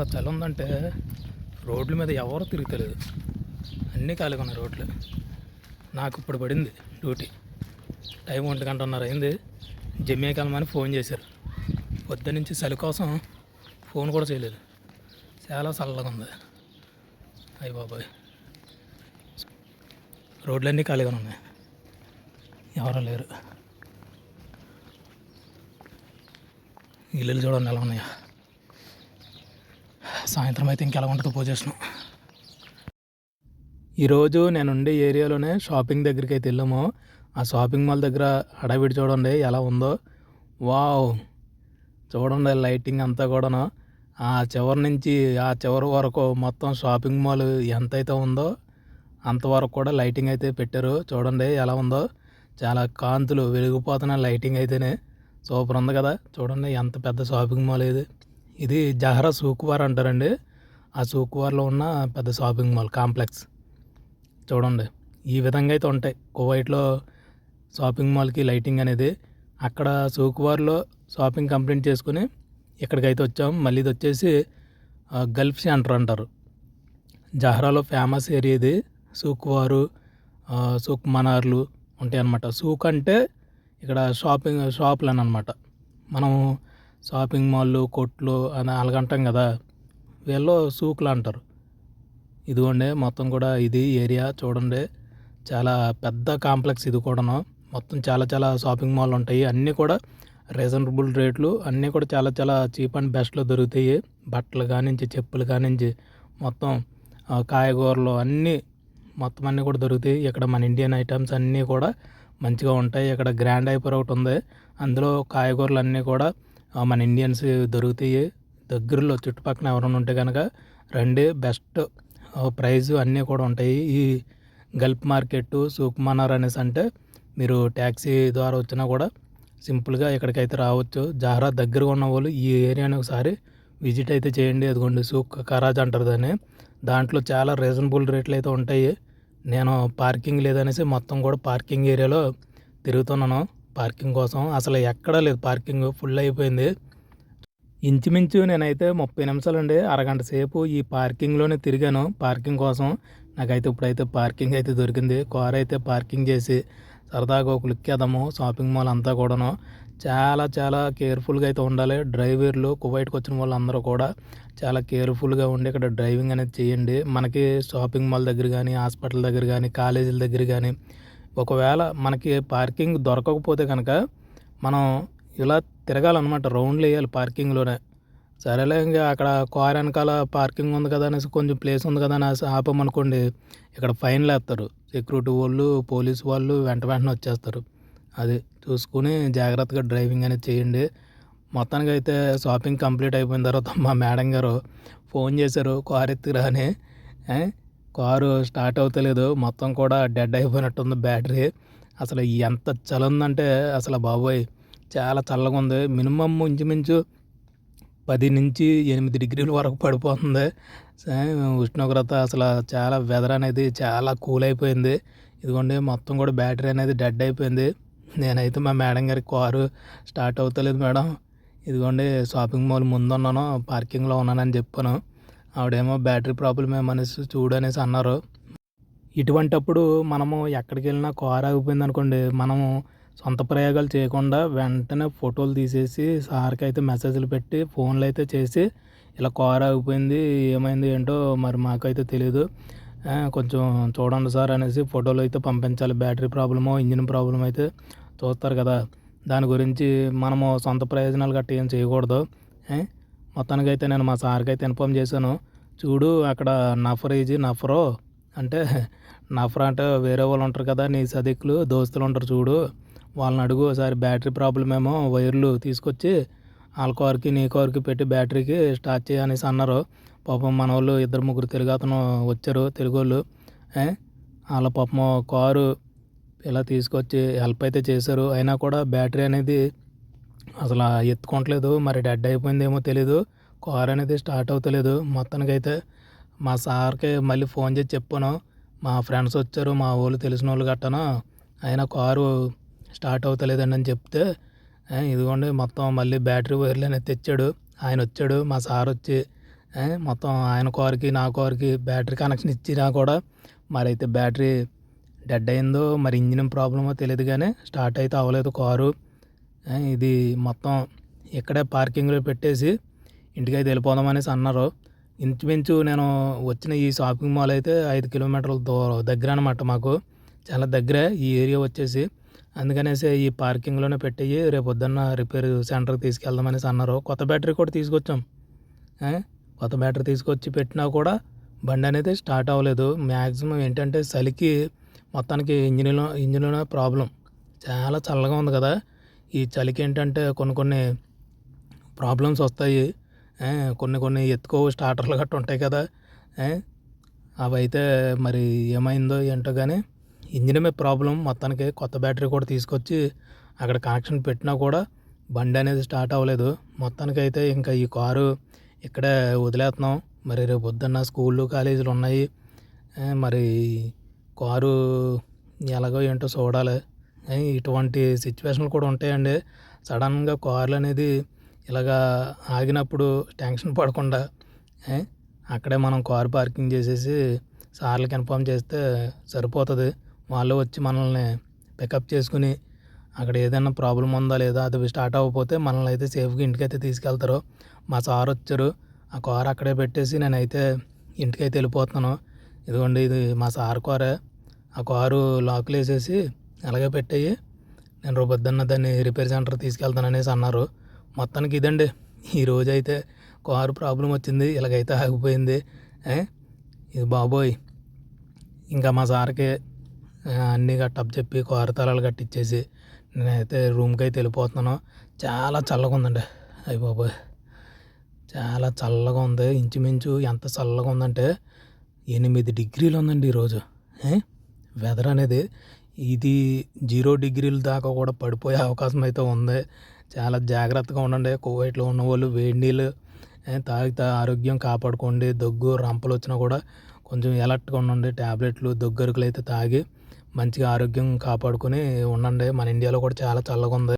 ఎంత చలి ఉందంటే రోడ్ల మీద ఎవరు తిరుగుతలేదు. అన్నీ ఖాళీగా ఉన్నాయి రోడ్లు. నాకు ఇప్పుడు పడింది డ్యూటీ. టైం ఒంటి గంటన్నర అయింది. జమ్మే కలమని ఫోన్ చేశారు. పొద్దు నుంచి చలి కోసం ఫోన్ కూడా చేయలేదు. చాలా చల్లగా ఉంది. అయ్య బాబాయ్. రోడ్లన్నీ ఖాళీగా ఉన్నాయి. ఎవరో లేరు. ఇల్లులు చూడండి ఎలా ఉన్నాయా. సాయంత్రం అయితే ఇంకెలా ఉంటుంది పొజిషన్ ఈరోజు నేను ఉండే ఏరియాలోనే షాపింగ్ దగ్గరికి అయితే వెళ్ళాము. ఆ షాపింగ్ మాల్ దగ్గర హడావిడి చూడండి ఎలా ఉందో. వావ్! చూడండి లైటింగ్ అంతా కూడాను. ఆ చివరి నుంచి ఆ చివరి వరకు మొత్తం షాపింగ్ మాల్ ఎంతైతే ఉందో అంతవరకు కూడా లైటింగ్ అయితే పెట్టారు. చూడండి ఎలా ఉందో. చాలా కాంతులు వెలిగిపోతున్న లైటింగ్ అయితేనే సూపర్ ఉంది కదా. చూడండి ఎంత పెద్ద షాపింగ్ మాల్ ఇది. ఇది జహరా సూకువార్ అంటారండి. ఆ సూకువార్లో ఉన్న పెద్ద షాపింగ్ మాల్ కాంప్లెక్స్. చూడండి ఈ విధంగా అయితే ఉంటాయి. కువైట్లో షాపింగ్ మాల్కి లైటింగ్ అనేది అక్కడ సూకువార్లో షాపింగ్ కంప్లీట్ చేసుకుని ఇక్కడికైతే వచ్చాం. మళ్ళీ ఇది వచ్చేసి గల్ఫ్ సెంటర్ అంటారు. జహరాలో ఫేమస్ ఏరియా ఇది. సూక్వారు సూక్ మనార్లు ఉంటాయి అన్నమాట సూక్ అంటే ఇక్కడ షాపింగ్ షాపులు అని అనమాట మనం షాపింగ్ మాల్లు కొట్లు అని అలాగంటాం కదా వీళ్ళు సూకులు అంటారు. ఇదిగోండి మొత్తం కూడా ఇది ఏరియా చూడండి. చాలా పెద్ద కాంప్లెక్స్ ఇది కూడాను. మొత్తం చాలా చాలా షాపింగ్ మాల్ ఉంటాయి. అన్నీ కూడా రీజనబుల్ రేట్లు. అన్నీ కూడా చాలా చాలా చీప్ అండ్ బెస్ట్లో దొరుకుతాయి. బట్టలు కానించి చెప్పులు కానించి మొత్తం కాయగూరలు అన్నీ మొత్తం అన్నీ కూడా దొరుకుతాయి. ఇక్కడ మన ఇండియన్ ఐటమ్స్ అన్నీ కూడా మంచిగా ఉంటాయి. ఇక్కడ గ్రాండ్ హైపర్ ఒకటి ఉంది. అందులో కాయగూరలు అన్నీ కూడా మన ఇండియన్స్ దొరుకుతాయి దగ్గరలో చుట్టుపక్కల ఎవరైనా ఉంటే కనుక రండి. బెస్ట్ ప్రైజ్ అన్నీ కూడా ఉంటాయి. ఈ గల్ఫ్ మార్కెట్ సూక్ మనార్ అనేసి అంటే మీరు ట్యాక్సీ ద్వారా వచ్చినా కూడా సింపుల్గా ఇక్కడికైతే రావచ్చు జహరా దగ్గరగా ఉన్న వాళ్ళు ఈ ఏరియాని ఒకసారి విజిట్ అయితే చేయండి. అదిగోండి సూక్ కరాజ్ అంటారు దాన్ని. దాంట్లో చాలా రీజనబుల్ రేట్లు అయితే ఉంటాయి. నేను పార్కింగ్ లేదనేసి మొత్తం కూడా పార్కింగ్ ఏరియాలో తిరుగుతున్నాను. పార్కింగ్ కోసం. అసలు ఎక్కడా లేదు. పార్కింగ్ ఫుల్ అయిపోయింది. ఇంచుమించు నేనైతే ముప్పై నిమిషాలు అండి అరగంట సేపు ఈ పార్కింగ్లోనే తిరిగాను. పార్కింగ్ కోసం నాకైతే ఇప్పుడైతే పార్కింగ్ అయితే దొరికింది. కార్ అయితే పార్కింగ్ చేసి సరదాగా ఒక లుక్ వేద్దాము. షాపింగ్ మాల్ అంతా కూడాను. చాలా చాలా కేర్ఫుల్గా అయితే ఉండాలి. డ్రైవర్లు కువైట్కి వచ్చిన వాళ్ళందరూ కూడా చాలా కేర్ఫుల్గా ఉండి ఇక్కడ డ్రైవింగ్ అనేది చేయండి. మనకి షాపింగ్ మాల్ దగ్గర కానీ హాస్పిటల్ దగ్గర కానీ కాలేజీల దగ్గర కానీ ఒకవేళ మనకి పార్కింగ్ దొరకకపోతే కనుక మనం ఇలా తిరగాలన్నమాట రౌండ్లు వేయాలి పార్కింగ్లోనే. సరేలే ఇంకా అక్కడ కార్ వెనకాల పార్కింగ్ ఉంది కదా అనేసి కొంచెం ప్లేస్ ఉంది కదా అనేసి ఆపమనుకోండి ఇక్కడ ఫైన్లు వేస్తారు. సెక్యూరిటీ వాళ్ళు పోలీస్ వాళ్ళు వెంట వెంటనే వచ్చేస్తారు. అది చూసుకుని జాగ్రత్తగా డ్రైవింగ్ అనేది చేయండి. మొత్తానికి అయితే షాపింగ్ కంప్లీట్ అయిపోయిన తర్వాత మా మేడం గారు ఫోన్ చేశారు కార్ ఎత్తుకురా అని. కారు స్టార్ట్ అవుతలేదు. మొత్తం కూడా డెడ్ అయిపోయినట్టుంది బ్యాటరీ. అసలు ఎంత చలి ఉందంటే అసలు బాబోయ్. చాలా చల్లగా ఉంది. మినిమం ఇంచుమించు పది నుంచి ఎనిమిది డిగ్రీల వరకు పడిపోతుంది. ఉష్ణోగ్రత అసలు చాలా వెదర్ అనేది చాలా కూల్ అయిపోయింది. ఇదిగోండి మొత్తం కూడా బ్యాటరీ అనేది డెడ్ అయిపోయింది. నేనైతే మా మేడం గారి కారు స్టార్ట్ అవుతలేదు మేడం. ఇదిగోండి షాపింగ్ మాల్ ముందు ఉన్నాను పార్కింగ్లో ఉన్నానని చెప్పాను. ఆవిడేమో బ్యాటరీ ప్రాబ్లం ఏమనేసి చూడు అనేసి అన్నారు. ఇటువంటప్పుడు మనము ఎక్కడికి వెళ్ళినా కార్ ఆగిపోయింది అనుకోండి మనము సొంత ప్రయోగాలు చేయకుండా వెంటనే ఫోటోలు తీసేసి సార్కి అయితే మెసేజ్లు పెట్టి ఫోన్లు అయితే చేసి ఇలా కార్ ఆగిపోయింది ఏమైంది ఏంటో మరి మాకైతే తెలియదు కొంచెం చూడండి సార్ అనేసి ఫోటోలు అయితే పంపించాలి. బ్యాటరీ ప్రాబ్లమో ఇంజిన్ ప్రాబ్లం అయితే చూస్తారు కదా. దాని గురించి మనము సొంత ప్రయోజనాలు గట్ట ఏం చేయకూడదు. మొత్తానికైతే నేను మా సార్కి అయితే ఇన్ఫామ్ చేశాను. చూడు అక్కడ నఫర్ ఈజీ నఫరో అంటే నఫర్ అంటే వేరే వాళ్ళు ఉంటారు కదా నీ సదికులు దోస్తులు ఉంటారు చూడు. వాళ్ళని అడుగు ఒకసారి బ్యాటరీ ప్రాబ్లం ఏమో వైర్లు తీసుకొచ్చి వాళ్ళ కార్కి నీ కార్కి పెట్టి బ్యాటరీకి స్టార్ట్ చేయనేసి అన్నారు. పాపం మన వాళ్ళు ఇద్దరు ముగ్గురు తెలుగు అతను వచ్చారు తెలుగు వాళ్ళు. వాళ్ళ పాపం కారు ఇలా తీసుకొచ్చి హెల్ప్ అయితే చేశారు. అయినా కూడా బ్యాటరీ అనేది అసలు ఎత్తుకోవట్లేదు మరి డెడ్ అయిపోయిందేమో తెలీదు. కార్ అనేది స్టార్ట్ అవుతలేదు. మొత్తానికైతే మా సార్కి మళ్ళీ ఫోన్ చేసి చెప్పాను. మా ఫ్రెండ్స్ వచ్చారు మా వాళ్ళు తెలిసిన వాళ్ళు గట్టను. అయినా కారు స్టార్ట్ అవుతలేదండి అని చెప్తే ఇదిగోండి మొత్తం మళ్ళీ బ్యాటరీ వైర్లు అనేది తెచ్చాడు. ఆయన వచ్చాడు మా సార్ వచ్చి మొత్తం ఆయన కారుకి నా కారుకి బ్యాటరీ కనెక్షన్ ఇచ్చినా కూడా మరి అయితే బ్యాటరీ డెడ్ అయిందో మరి ఇంజిన్ ప్రాబ్లమో తెలియదు కానీ స్టార్ట్ అయితే అవ్వలేదు కారు. ఇది మొత్తం ఇక్కడే పార్కింగ్లో పెట్టేసి ఇంటికైతే వెళ్ళిపోదాం అనేసి అన్నారు. ఇంచుమించు నేను వచ్చిన ఈ షాపింగ్ మాల్ అయితే ఐదు కిలోమీటర్ల దూరం దగ్గర అనమాట మాకు. చాలా దగ్గరే ఈ ఏరియా వచ్చేసి. అందుకనేసి ఈ పార్కింగ్లోనే పెట్టేయి రేపు పొద్దున్న రిపేర్ సెంటర్కి తీసుకెళ్దామనేసి అన్నారు. కొత్త బ్యాటరీ కూడా తీసుకొచ్చాం. కొత్త బ్యాటరీ తీసుకొచ్చి పెట్టినా కూడా బండి అనేది స్టార్ట్ అవ్వలేదు. మ్యాక్సిమం ఏంటంటే చలికి మొత్తానికి ఇంజిన్లో ఇంజిన్లోనే ప్రాబ్లం. చాలా చల్లగా ఉంది కదా. ఈ చలికి ఏంటంటే కొన్ని కొన్ని ప్రాబ్లమ్స్ వస్తాయి. కొన్ని కొన్ని ఎత్తుకో స్టార్టర్లు గట్ట ఉంటాయి కదా. అవైతే అవి అయితే మరి ఏమైందో ఏంటో కానీ ఇంజిన్ ప్రాబ్లం మొత్తానికి కొత్త బ్యాటరీ కూడా తీసుకొచ్చి అక్కడ కనెక్షన్ పెట్టినా కూడా బండి అనేది స్టార్ట్ అవ్వలేదు. మొత్తానికి అయితే ఇంకా ఈ కారు ఇక్కడే వదిలేస్తున్నాం. మరి రేపు పొద్దున్న స్కూళ్ళు కాలేజీలు ఉన్నాయి. మరి కారు ఎలాగో ఏంటో చూడాలి. ఇటువంటి సిచ్యువేషన్లు కూడా ఉంటాయండి. సడన్గా కార్లు అనేది ఇలాగా ఆగినప్పుడు టెన్షన్ పడకుండా అక్కడే మనం కారు పార్కింగ్ చేసేసి సార్లకి ఇన్ఫామ్ చేస్తే సరిపోతుంది. వాళ్ళు వచ్చి మనల్ని పికప్ చేసుకుని అక్కడ ఏదైనా ప్రాబ్లం ఉందా లేదా అది స్టార్ట్ అవ్వకపోతే మనల్ని అయితే సేఫ్గా ఇంటికైతే తీసుకెళ్తారు. మా సార్ వచ్చారు. ఆ కారు అక్కడే పెట్టేసి నేనైతే ఇంటికైతే వెళ్ళిపోతున్నాను. ఇదిగోండి ఇది మా సార్ కారే. ఆ కారు లాకులు వేసేసి అలాగే పెట్టేయి. నేను రేపు పొద్దున్న దాన్ని రిపేర్ సెంటర్ తీసుకెళ్తాను అనేసి అన్నారు. మొత్తానికి ఇదండి. ఈరోజు అయితే కారు ప్రాబ్లం వచ్చింది. ఇలాగైతే ఆగిపోయింది. ఇది బాబోయ్. ఇంకా మా సార్కి అన్నీ గట్టప్ చెప్పి కారు తలాలు కట్టించేసి నేనైతే రూమ్కి అయితే వెళ్ళిపోతున్నాను. చాలా చల్లగా ఉందండి అయ్యి బాబోయ్. చాలా చల్లగా ఉంది ఇంచుమించు ఎంత చల్లగా ఉందంటే ఎనిమిది డిగ్రీలు ఉందండి ఈరోజు వెదర్ అనేది ఇది జీరో డిగ్రీల దాకా కూడా పడిపోయే అవకాశం అయితే ఉంది. చాలా జాగ్రత్తగా ఉండండి. కోవిడ్లో ఉన్నవాళ్ళు వేడి నీళ్ళు తాగితే ఆరోగ్యం కాపాడుకోండి. దగ్గు రంపలు వచ్చినా కూడా కొంచెం ఎలర్ట్గా ఉండండి. ట్యాబ్లెట్లు దగ్గరుకులు అయితే తాగి మంచిగా ఆరోగ్యం కాపాడుకొని ఉండండి. మన ఇండియాలో కూడా చాలా చల్లగా ఉంది.